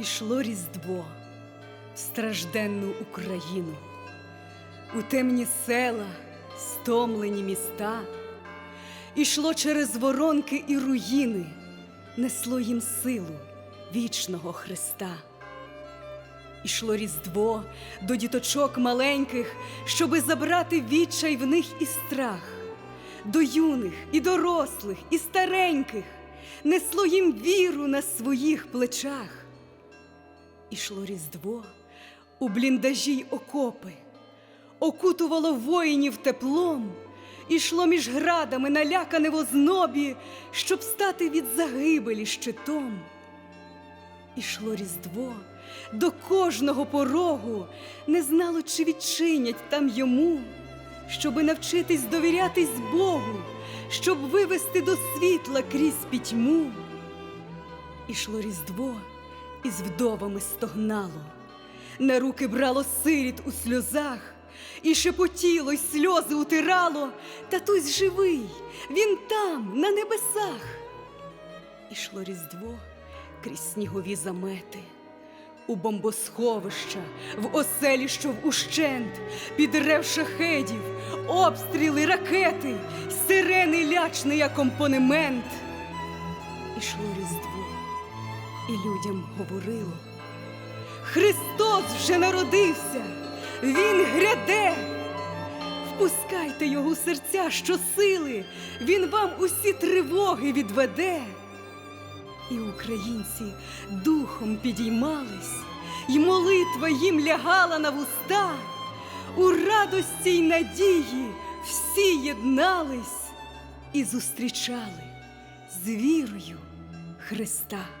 Ішло Різдво в стражденну Україну, у темні села, стомлені міста, ішло через воронки і руїни, несло їм силу вічного Христа. Ішло Різдво до діточок маленьких, щоби забрати відчай в них і страх, до юних і дорослих, і стареньких, несло їм віру на своїх плечах. Ішло Різдво. У бліндажі й окопи, окутувало воїнів теплом, ішло між градами налякане в ознобі, щоб стати від загибелі щитом. Ішло Різдво. До кожного порогу, не знало, чи відчинять там йому, щоби навчитись довірятись Богу, щоб вивести до світла крізь пітьму. Ішло Різдво, і з вдовами стогнало, на руки брало сиріт у сльозах, і шепотіло, й сльози утирало. Татусь живий, він там, на небесах. Ішло Різдво крізь снігові замети, у бомбосховища, в оселі, що в ущент, під рев шахедів, обстріли, ракети, сирени лячний акомпанемент. Ішло Різдво, і людям говорило: Христос вже народився, Він гряде. Впускайте його серця щосили, Він вам усі тривоги відведе. І українці духом підіймались, і молитва їм лягала на вуста. У радості й надії всі єднались і зустрічали з вірою Христа.